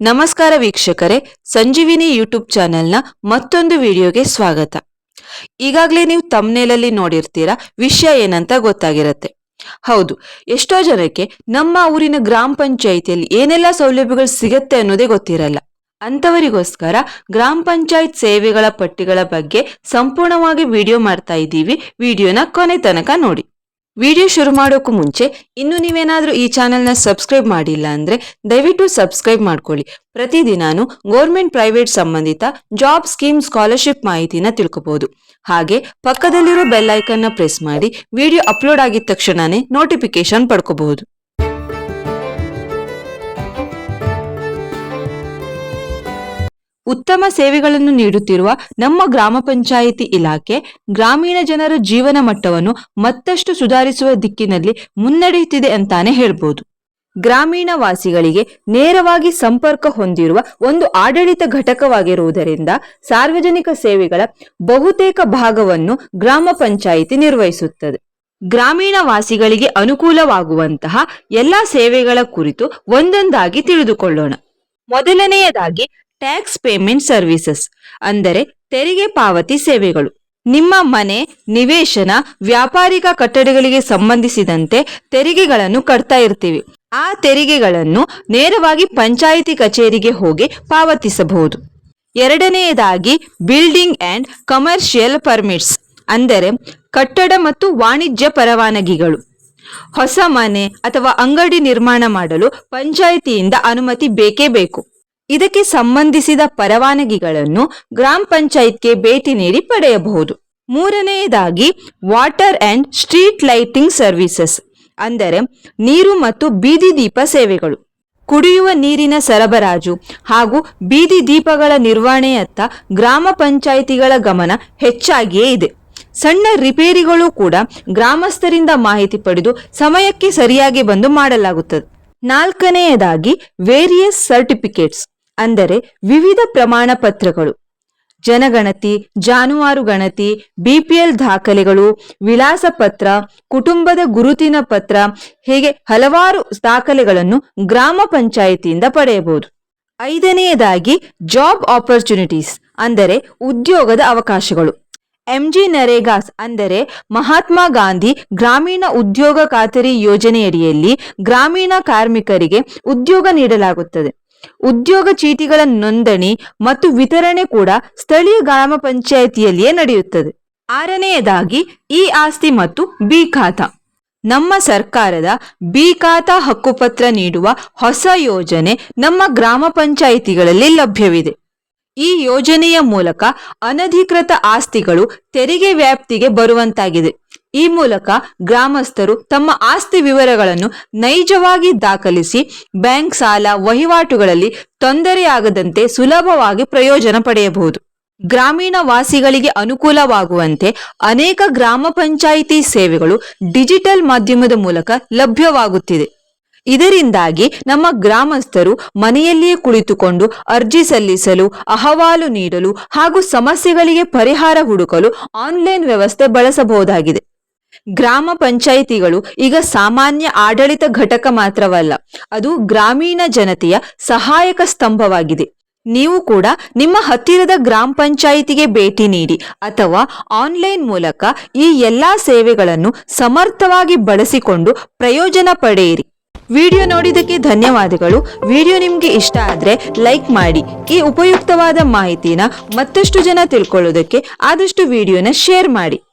ನಮಸ್ಕಾರ ವೀಕ್ಷಕರೇ, ಸಂಜೀವಿನಿ ಯೂಟ್ಯೂಬ್ ಚಾನೆಲ್ನ ಮತ್ತೊಂದು ವಿಡಿಯೋಗೆ ಸ್ವಾಗತ. ಈಗಾಗಲೇ ನೀವು ತಮ್ನೇಲಲ್ಲಿ ನೋಡಿರ್ತೀರಾ, ವಿಷಯ ಏನಂತ ಗೊತ್ತಾಗಿರತ್ತೆ. ಹೌದು, ಎಷ್ಟೋ ಜನಕ್ಕೆ ನಮ್ಮ ಊರಿನ ಗ್ರಾಮ ಪಂಚಾಯಿತಿಯಲ್ಲಿ ಏನೆಲ್ಲ ಸೌಲಭ್ಯಗಳು ಸಿಗತ್ತೆ ಅನ್ನೋದೇ ಗೊತ್ತಿರಲ್ಲ. ಅಂತವರಿಗೋಸ್ಕರ ಗ್ರಾಮ ಪಂಚಾಯತ್ ಸೇವೆಗಳ ಪಟ್ಟಿಗಳ ಬಗ್ಗೆ ಸಂಪೂರ್ಣವಾಗಿ ವಿಡಿಯೋ ಮಾಡ್ತಾ ಇದ್ದೀವಿ. ವಿಡಿಯೋನ ಕೊನೆ ತನಕ ನೋಡಿ. ವಿಡಿಯೋ ಶುರು ಮಾಡೋಕ್ಕೂ ಮುಂಚೆ ಇನ್ನು ನೀವೇನಾದರೂ ಈ ಚಾನೆಲ್ನ ಸಬ್ಸ್ಕ್ರೈಬ್ ಮಾಡಿಲ್ಲ ಅಂದ್ರೆ ದಯವಿಟ್ಟು ಸಬ್ಸ್ಕ್ರೈಬ್ ಮಾಡ್ಕೊಳ್ಳಿ. ಪ್ರತಿದಿನಾನು ಗೌರ್ಮೆಂಟ್ ಪ್ರೈವೇಟ್ ಸಂಬಂಧಿತ ಜಾಬ್ ಸ್ಕೀಮ್ ಸ್ಕಾಲರ್ಶಿಪ್ ಮಾಹಿತಿನ ತಿಳ್ಕೊಬಹುದು ಹಾಗೆ ಪಕ್ಕದಲ್ಲಿರೋ ಬೆಲ್ ಐಕನ್ನ ಪ್ರೆಸ್ ಮಾಡಿ ವಿಡಿಯೋ ಅಪ್ಲೋಡ್ ಆಗಿದ ತಕ್ಷಣನೇ ನೋಟಿಫಿಕೇಶನ್ ಪಡ್ಕೋಬಹುದು. ಉತ್ತಮ ಸೇವೆಗಳನ್ನು ನೀಡುತ್ತಿರುವ ನಮ್ಮ ಗ್ರಾಮ ಪಂಚಾಯಿತಿ ಇಲಾಖೆ ಗ್ರಾಮೀಣ ಜನರ ಜೀವನ ಮಟ್ಟವನ್ನು ಮತ್ತಷ್ಟು ಸುಧಾರಿಸುವ ದಿಕ್ಕಿನಲ್ಲಿ ಮುನ್ನಡೆಯುತ್ತಿದೆ ಅಂತಾನೆ ಹೇಳ್ಬೋದು. ಗ್ರಾಮೀಣ ವಾಸಿಗಳಿಗೆ ನೇರವಾಗಿ ಸಂಪರ್ಕ ಹೊಂದಿರುವ ಒಂದು ಆಡಳಿತ ಘಟಕವಾಗಿರುವುದರಿಂದ ಸಾರ್ವಜನಿಕ ಸೇವೆಗಳ ಬಹುತೇಕ ಭಾಗವನ್ನು ಗ್ರಾಮ ಪಂಚಾಯಿತಿ ನಿರ್ವಹಿಸುತ್ತದೆ. ಗ್ರಾಮೀಣ ವಾಸಿಗಳಿಗೆ ಅನುಕೂಲವಾಗುವಂತಹ ಎಲ್ಲಾ ಸೇವೆಗಳ ಕುರಿತು ಒಂದೊಂದಾಗಿ ತಿಳಿದುಕೊಳ್ಳೋಣ. ಮೊದಲನೆಯದಾಗಿ ಟ್ಯಾಕ್ಸ್ ಪೇಮೆಂಟ್ ಸರ್ವಿಸಸ್, ಅಂದರೆ ತೆರಿಗೆ ಪಾವತಿ ಸೇವೆಗಳು. ನಿಮ್ಮ ಮನೆ, ನಿವೇಶನ, ವ್ಯಾಪಾರಿಕ ಕಟ್ಟಡಗಳಿಗೆ ಸಂಬಂಧಿಸಿದಂತೆ ತೆರಿಗೆಗಳನ್ನು ಕಟ್ತಾ ಇರ್ತೀವಿ. ಆ ತೆರಿಗೆಗಳನ್ನು ನೇರವಾಗಿ ಪಂಚಾಯಿತಿ ಕಚೇರಿಗೆ ಹೋಗಿ ಪಾವತಿಸಬಹುದು. ಎರಡನೆಯದಾಗಿ ಬಿಲ್ಡಿಂಗ್ ಅಂಡ್ ಕಮರ್ಷಿಯಲ್ ಪರ್ಮಿಟ್ಸ್ ಅಂದರೆ ಕಟ್ಟಡ ಮತ್ತು ವಾಣಿಜ್ಯ ಪರವಾನಗಿಗಳು. ಹೊಸ ಮನೆ ಅಥವಾ ಅಂಗಡಿ ನಿರ್ಮಾಣ ಮಾಡಲು ಪಂಚಾಯಿತಿಯಿಂದ ಅನುಮತಿ ಬೇಕೇ ಬೇಕು. ಇದಕ್ಕೆ ಸಂಬಂಧಿಸಿದ ಪರವಾನಗಿಗಳನ್ನು ಗ್ರಾಮ ಪಂಚಾಯತ್ಗೆ ಭೇಟಿ ನೀಡಿ ಪಡೆಯಬಹುದು. ಮೂರನೆಯದಾಗಿ, water and street lighting services, ಅಂದರೆ ನೀರು ಮತ್ತು ಬೀದಿ ದೀಪ ಸೇವೆಗಳು. ಕುಡಿಯುವ ನೀರಿನ ಸರಬರಾಜು ಹಾಗೂ ಬೀದಿ ದೀಪಗಳ ನಿರ್ವಹಣೆಯತ್ತ ಗ್ರಾಮ ಪಂಚಾಯಿತಿಗಳ ಗಮನ ಹೆಚ್ಚಾಗಿಯೇ ಇದೆ. ಸಣ್ಣ ರಿಪೇರಿಗಳು ಕೂಡ ಗ್ರಾಮಸ್ಥರಿಂದ ಮಾಹಿತಿ ಪಡೆದು ಸಮಯಕ್ಕೆ ಸರಿಯಾಗಿ ಬಂದು ಮಾಡಲಾಗುತ್ತದೆ. ನಾಲ್ಕನೆಯದಾಗಿ ವೇರಿಯಸ್ ಸರ್ಟಿಫಿಕೇಟ್ಸ್ ಅಂದರೆ ವಿವಿಧ ಪ್ರಮಾಣ ಪತ್ರಗಳು. ಜನಗಣತಿ, ಜಾನುವಾರು ಗಣತಿ ಬಿಪಿಎಲ್ ದಾಖಲೆಗಳು, ವಿಳಾಸ ಪತ್ರ, ಕುಟುಂಬದ ಗುರುತಿನ ಪತ್ರ, ಹೀಗೆ ಹಲವಾರು ದಾಖಲೆಗಳನ್ನು ಗ್ರಾಮ ಪಂಚಾಯಿತಿಯಿಂದ ಪಡೆಯಬಹುದು. ಐದನೆಯದಾಗಿ, ಜಾಬ್ ಆಪರ್ಚುನಿಟೀಸ್, ಅಂದರೆ ಉದ್ಯೋಗದ ಅವಕಾಶಗಳು. ಎಂಜಿ ನರೇಗಾಸ್, ಅಂದರೆ ಮಹಾತ್ಮ ಗಾಂಧಿ ಗ್ರಾಮೀಣ ಉದ್ಯೋಗ ಖಾತರಿ ಯೋಜನೆಯಡಿಯಲ್ಲಿ ಗ್ರಾಮೀಣ ಕಾರ್ಮಿಕರಿಗೆ ಉದ್ಯೋಗ ನೀಡಲಾಗುತ್ತದೆ. ಉದ್ಯೋಗ ಚೀಟಿಗಳ ನೋಂದಣಿ ಮತ್ತು ವಿತರಣೆ ಕೂಡ ಸ್ಥಳೀಯ ಗ್ರಾಮ ಪಂಚಾಯಿತಿಯಲ್ಲಿಯೇ ನಡೆಯುತ್ತದೆ. ಆರನೆಯದಾಗಿ ಈ ಆಸ್ತಿ ಮತ್ತು ಬಿ ಖಾತಾ. ನಮ್ಮ ಸರ್ಕಾರದ ಬಿ ಖಾತಾ ಹಕ್ಕುಪತ್ರ ನೀಡುವ ಹೊಸ ಯೋಜನೆ ನಮ್ಮ ಗ್ರಾಮ ಪಂಚಾಯಿತಿಗಳಲ್ಲಿ ಲಭ್ಯವಿದೆ. ಈ ಯೋಜನೆಯ ಮೂಲಕ ಅನಧಿಕೃತ ಆಸ್ತಿಗಳು ತೆರಿಗೆ ವ್ಯಾಪ್ತಿಗೆ ಬರುವಂತಾಗಿದೆ. ಈ ಮೂಲಕ ಗ್ರಾಮಸ್ಥರು ತಮ್ಮ ಆಸ್ತಿ ವಿವರಗಳನ್ನು ನೈಜವಾಗಿ ದಾಖಲಿಸಿ ಬ್ಯಾಂಕ್ ಸಾಲ ವಹಿವಾಟುಗಳಲ್ಲಿ ತೊಂದರೆಯಾಗದಂತೆ ಸುಲಭವಾಗಿ ಪ್ರಯೋಜನ ಪಡೆಯಬಹುದು. ಗ್ರಾಮೀಣ ವಾಸಿಗಳಿಗೆ ಅನುಕೂಲವಾಗುವಂತೆ ಅನೇಕ ಗ್ರಾಮ ಪಂಚಾಯಿತಿ ಸೇವೆಗಳು ಡಿಜಿಟಲ್ ಮಾಧ್ಯಮದ ಮೂಲಕ ಲಭ್ಯವಾಗುತ್ತಿದೆ. ಇದರಿಂದಾಗಿ ನಮ್ಮ ಗ್ರಾಮಸ್ಥರು ಮನೆಯಲ್ಲಿಯೇ ಕುಳಿತುಕೊಂಡು ಅರ್ಜಿ ಸಲ್ಲಿಸಲು, ಅಹವಾಲು ನೀಡಲು ಹಾಗೂ ಸಮಸ್ಯೆಗಳಿಗೆ ಪರಿಹಾರ ಹುಡುಕಲು ಆನ್ಲೈನ್ ವ್ಯವಸ್ಥೆ ಬಳಸಬಹುದಾಗಿದೆ. ಗ್ರಾಮ ಪಂಚಾಯಿತಿಗಳು ಈಗ ಸಾಮಾನ್ಯ ಆಡಳಿತ ಘಟಕ ಮಾತ್ರವಲ್ಲ, ಅದು ಗ್ರಾಮೀಣ ಜನತೆಯ ಸಹಾಯಕ ಸ್ತಂಭವಾಗಿದೆ. ನೀವು ಕೂಡ ನಿಮ್ಮ ಹತ್ತಿರದ ಗ್ರಾಮ ಪಂಚಾಯಿತಿಗೆ ಭೇಟಿ ನೀಡಿ ಅಥವಾ ಆನ್ಲೈನ್ ಮೂಲಕ ಈ ಎಲ್ಲಾ ಸೇವೆಗಳನ್ನು ಸಮರ್ಥವಾಗಿ ಬಳಸಿಕೊಂಡು ಪ್ರಯೋಜನ ಪಡೆಯಿರಿ. ವಿಡಿಯೋ ನೋಡಿದ್ದಕ್ಕೆ ಧನ್ಯವಾದಗಳು. ವಿಡಿಯೋ ನಿಮಗೆ ಇಷ್ಟ ಆದರೆ ಲೈಕ್ ಮಾಡಿ. ಈ ಉಪಯುಕ್ತವಾದ ಮಾಹಿತಿನ ಮತ್ತಷ್ಟು ಜನ ತಿಳ್ಕೊಳ್ಳೋದಕ್ಕೆ ಆದಷ್ಟು ವಿಡಿಯೋನ ಶೇರ್ ಮಾಡಿ.